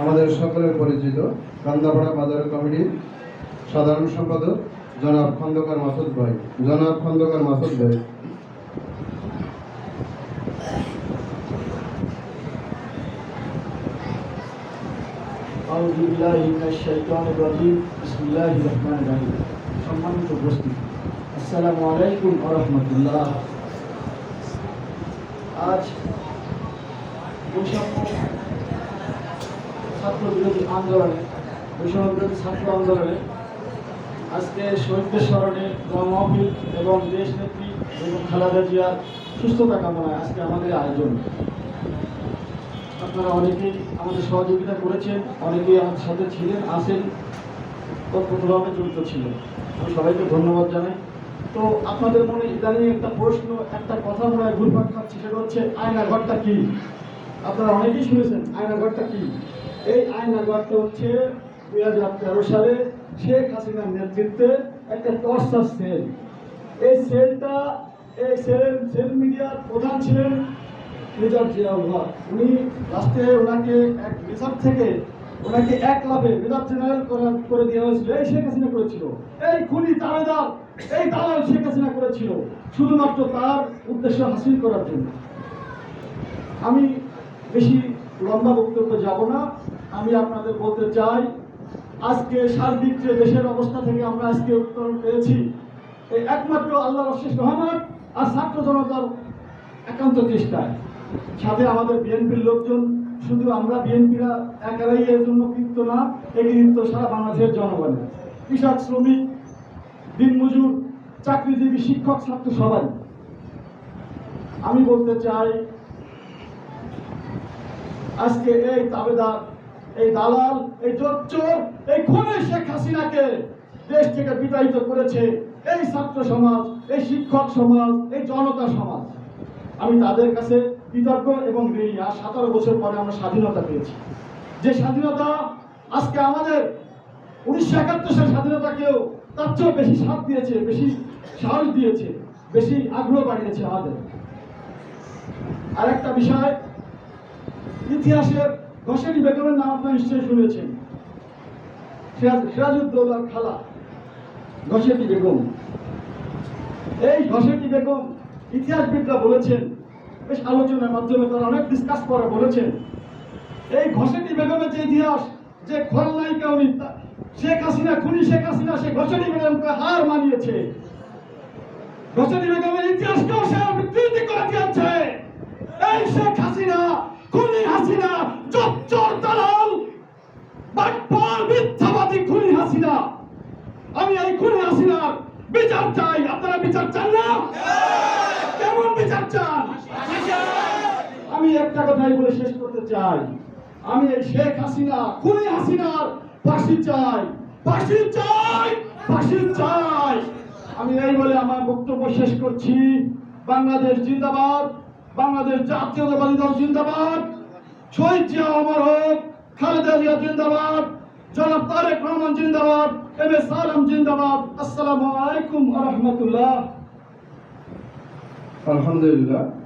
আমাদের সকলের পরিচিত কান্দাপাড়া বাজার কমিটির সাধারণ সম্পাদক জনাব খন্দকার মাসুদ ভাই। জনাব খন্দকার মাসুদ ভাই। সম্মানিত উপস্থিত। আলাইকুম আজ ছাত্র বিরোধী আন্দোলনে বৈষম্য বিরোধী ছাত্র আন্দোলনে আজকে শহীদদের স্মরণে মহফিল এবং দেশ নেত্রী এবং খালেদা জিয়ার সুস্থতা কামনায় আজকে আমাদের আয়োজন। আপনারা অনেকেই আমাদের সহযোগিতা করেছেন, অনেকেই আমাদের সাথে ছিলেন, আছেন তৎপরভাবে জড়িত ছিলেন। আমি সবাইকে ধন্যবাদ জানাই। তো আপনাদের মনে ইদানিং একটা প্রশ্ন, একটা কথা মনে ঘুরপাক খাচ্ছে, সেটা হচ্ছে আয়নাঘরটা কি? আপনারা অনেকেই শুনেছেন আয়নাঘরটা কি? এই আয়নাঘরটা হচ্ছে দুই হাজার তেরো সালে শেখ হাসিনার নেতৃত্বে একটা টর্চার সেল। এই সেলটা, এই সেল সেল মিডিয়ার প্রধান ছিলেন মেজর জিয়াউল হক উনি লাস্টে ওনাকে এক রিজার্ভ থেকে ওনাকে এক লাভে মেজর জেনারেল করা দেওয়া হয়েছিল। এই শেখ হাসিনা করেছিল। এই খুনি তাবেদার, এই দালাল শেখ হাসিনা করেছিল। শুধুমাত্র তার উদ্দেশ্য হাসিল করার জন্য। আমি বেশি লম্বা বক্তব্য যাব না। আমি আপনাদের বলতে চাই, আজকে সার্বিক যে দেশের অবস্থা থেকে আমরা আজকে উত্তরণ পেয়েছি এই একমাত্র আল্লাহর অশেষ রহমান আর ছাত্র জনতার একান্ত চেষ্টায়। সাথে আমাদের বিএনপির লোকজন, শুধু আমরা বিএনপিরা একারাই এর জন্য কৃত্য না এই কৃত্য সারা বাংলাদেশের জনগণের কৃষক, শ্রমিক দিনমজুর চাকরিজীবী, শিক্ষক, ছাত্র সবাই। আমি বলতে চাই আজকে এই তাবেদার এই দালাল, এই জোচ্চোর, এই খুনে শেখ হাসিনাকে দেশ থেকে বিতাড়িত করেছে এই ছাত্র সমাজ, এই শিক্ষক সমাজ, এই জনতা সমাজ। আমি তাদের কাছে কৃতজ্ঞ এবং ঋণী। আর সতেরো বছর পরে আমরা স্বাধীনতা পেয়েছি। যে স্বাধীনতা আজকে আমাদের উনিশশো একাত্তর সালের স্বাধীনতাকেও তার চেয়েও বেশি সাথ দিয়েছে, বেশি সাহস দিয়েছে, বেশি আগ্রহ বাড়িয়েছে আমাদের। আরেকটা বিষয় ইতিহাসের ঘষেরি বেগমের নাম আপনারা নিশ্চয়ই শুনেছেন। সিরাজ সিরাজউদ্দৌলার খালা, ঘষেটি বেগম। এই ঘষেটি বেগম ইতিহাসবিদরা বলেছেন, বেশ আলোচনার মাধ্যমে তারা অনেক ডিসকাস করে বলেছেন, এই ঘষেটি বেগমের যে ইতিহাস, যে খলনায়িকা উনি শেখ হাসিনা, খুনি শেখ হাসিনা, সে ঘষেটি বেগমকে হার মানিয়েছে। ঘষেটি বেগমের ইতিহাসকেও সে বিকৃতি করে দিয়েছে। এই শেখ হাসিনা খুনি হাসিনা চচ্চর দালাল, বাটপার মিথ্যাবাদী খুনি হাসিনা। আমি এই খুনি হাসিনার বিচার চাই। আপনারা বিচার চান না? কেমন বিচার চান? আমি একটা কথাই বলে শেষ করতে চাই। আমি এই শেখ হাসিনা, খুনি হাসিনার ফাঁসি চাই। ফাঁসি চাই ফাঁসি চাই। আমি এই বলে আমার বক্তব্য শেষ করছি। বাংলাদেশ জিন্দাবাদ। বাংলাদেশ জাতীয়তাবাদী দল জিন্দাবাদ। শহীদ জিয়া অমর হোক, খালেদা জিয়া জিন্দাবাদ, জনাব তারেক রহমান জিন্দাবাদ, এম এস আলম জিন্দাবাদ। আসসালামু আলাইকুম রহমতুল্লাহ। আলহামদুলিল্লাহ।